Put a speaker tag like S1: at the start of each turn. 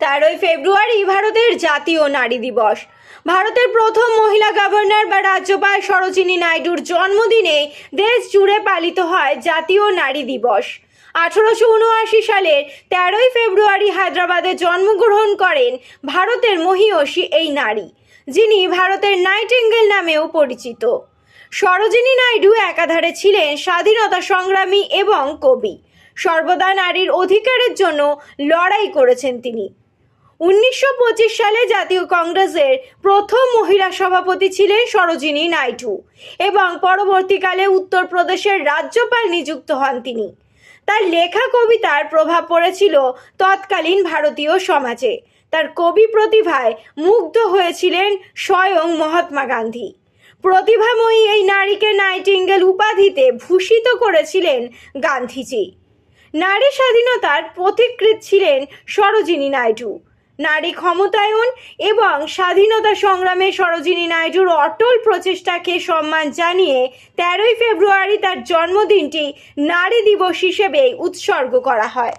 S1: তেরোই ফেব্রুয়ারি ভারতের জাতীয় নারী দিবস। ভারতের প্রথম মহিলা গভর্নর বা রাজ্যপাল সরোজিনী নাইডুর জন্মদিনে দেশ জুড়ে পালিত হয় জাতীয় নারী দিবস। আঠারোশো উনআশি সালের তেরোই ফেব্রুয়ারি হায়দ্রাবাদে জন্মগ্রহণ করেন ভারতের মহিয়সী এই নারী, যিনি ভারতের নাইটিঙ্গেল নামেও পরিচিত। সরোজিনী নাইডু একাধারে ছিলেন স্বাধীনতা সংগ্রামী এবং কবি। সর্বদা নারীর অধিকারের জন্য লড়াই করেছেন তিনি। উনিশশো পঁচিশ সালে জাতীয় কংগ্রেসের প্রথম মহিলা সভাপতি ছিলেন সরোজিনী নাইডু এবং পরবর্তীকালে উত্তরপ্রদেশের রাজ্যপাল নিযুক্ত হন তিনি। তার লেখা কবিতার প্রভাব পড়েছিল তৎকালীন ভারতীয় সমাজে। তার কবি প্রতিভায় মুগ্ধ হয়েছিলেন স্বয়ং মহাত্মা গান্ধী। প্রতিভাময়ী এই নারীকে নাইটিঙ্গেল উপাধিতে ভূষিত করেছিলেন গান্ধীজি। নারী স্বাধীনতার পথিকৃৎ ছিলেন সরোজিনী নাইডু। নারী ক্ষমতায়ন এবং স্বাধীনতা সংগ্রামে সরোজিনী নাইডুর অটল প্রচেষ্টাকে সম্মান জানিয়ে তেরোই ফেব্রুয়ারি তার জন্মদিনটি নারী দিবস হিসেবে উৎসর্গ করা হয়।